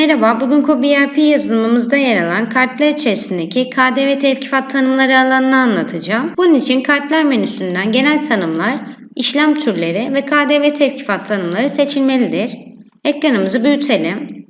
Merhaba, bugün KOBİRP yazılımımızda yer alan kartlar içerisindeki KDV tevkifat tanımları alanını anlatacağım. Bunun için kartlar menüsünden genel tanımlar, işlem türleri ve KDV tevkifat tanımları seçilmelidir. Ekranımızı büyütelim.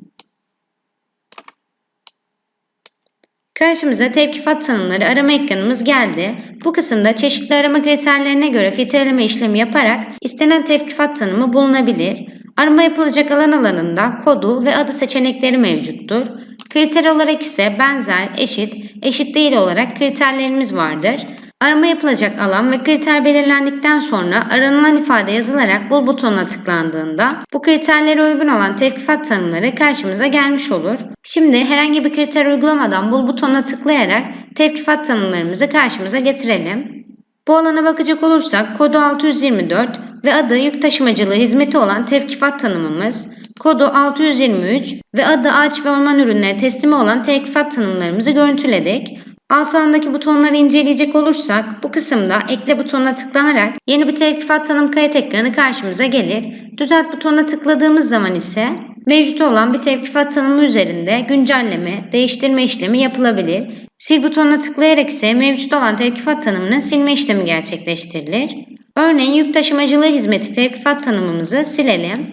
Karşımıza tevkifat tanımları arama ekranımız geldi. Bu kısımda çeşitli arama kriterlerine göre filtreleme işlemi yaparak istenen tevkifat tanımı bulunabilir. Arama yapılacak alan alanında kodu ve adı seçenekleri mevcuttur. Kriter olarak ise benzer, eşit, eşit değil olarak kriterlerimiz vardır. Arama yapılacak alan ve kriter belirlendikten sonra aranılan ifade yazılarak bul butonuna tıklandığında bu kriterlere uygun olan tevkifat tanımları karşımıza gelmiş olur. Şimdi herhangi bir kriter uygulamadan bul butonuna tıklayarak tevkifat tanımlarımızı karşımıza getirelim. Bu alana bakacak olursak kodu 624 ve adı yük taşımacılığı hizmeti olan tevkifat tanımımız, kodu 623 ve adı ağaç ve orman ürünleri teslimi olan tevkifat tanımlarımızı görüntüledik. Alt alandaki butonları inceleyecek olursak bu kısımda ekle butonuna tıklanarak yeni bir tevkifat tanım kayıt ekranı karşımıza gelir. Düzelt butonuna tıkladığımız zaman ise mevcut olan bir tevkifat tanımı üzerinde güncelleme, değiştirme işlemi yapılabilir. Sil butonuna tıklayarak ise mevcut olan tevkifat tanımının silme işlemi gerçekleştirilir. Örneğin yük taşımacılığı hizmeti tevkifat tanımımızı silelim.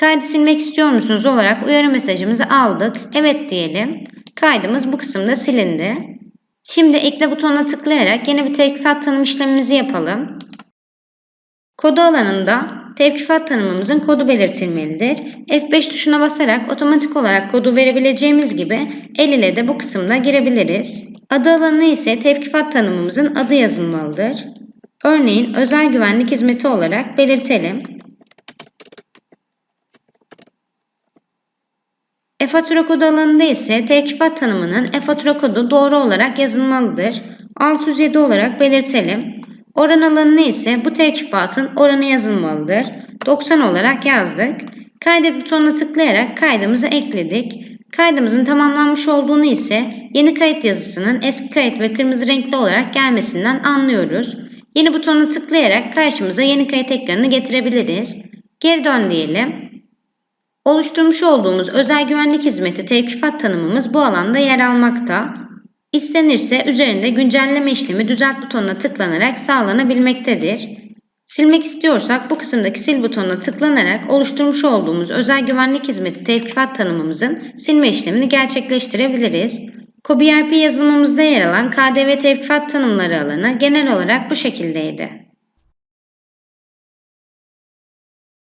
Kaydı silmek istiyor musunuz olarak uyarı mesajımızı aldık. Evet diyelim. Kaydımız bu kısımda silindi. Şimdi ekle butonuna tıklayarak yeni bir tevkifat tanım işlemimizi yapalım. Kodu alanında tevkifat tanımımızın kodu belirtilmelidir. F5 tuşuna basarak otomatik olarak kodu verebileceğimiz gibi el ile de bu kısımda girebiliriz. Adı alanı ise tevkifat tanımımızın adı yazılmalıdır. Örneğin özel güvenlik hizmeti olarak belirtelim. E-fatura kodu alanında ise tevkifat tanımının e-fatura kodu doğru olarak yazılmalıdır. 607 olarak belirtelim. Oran alanına ise bu tevkifatın oranı yazılmalıdır. 90 olarak yazdık. Kaydet butonuna tıklayarak kaydımızı ekledik. Kaydımızın tamamlanmış olduğunu ise yeni kayıt yazısının eski kayıt ve kırmızı renkli olarak gelmesinden anlıyoruz. Yeni butonuna tıklayarak karşımıza yeni kayıt ekranını getirebiliriz. Geri dön diyelim. Oluşturmuş olduğumuz özel güvenlik hizmeti tevkifat tanımımız bu alanda yer almakta. İstenirse üzerinde güncelleme işlemi düzelt butonuna tıklanarak sağlanabilmektedir. Silmek istiyorsak bu kısımdaki sil butonuna tıklanarak oluşturmuş olduğumuz özel güvenlik hizmeti tevkifat tanımımızın silme işlemini gerçekleştirebiliriz. KOBİRP yazılımımızda yer alan KDV tevkifat tanımları alanı genel olarak bu şekildeydi.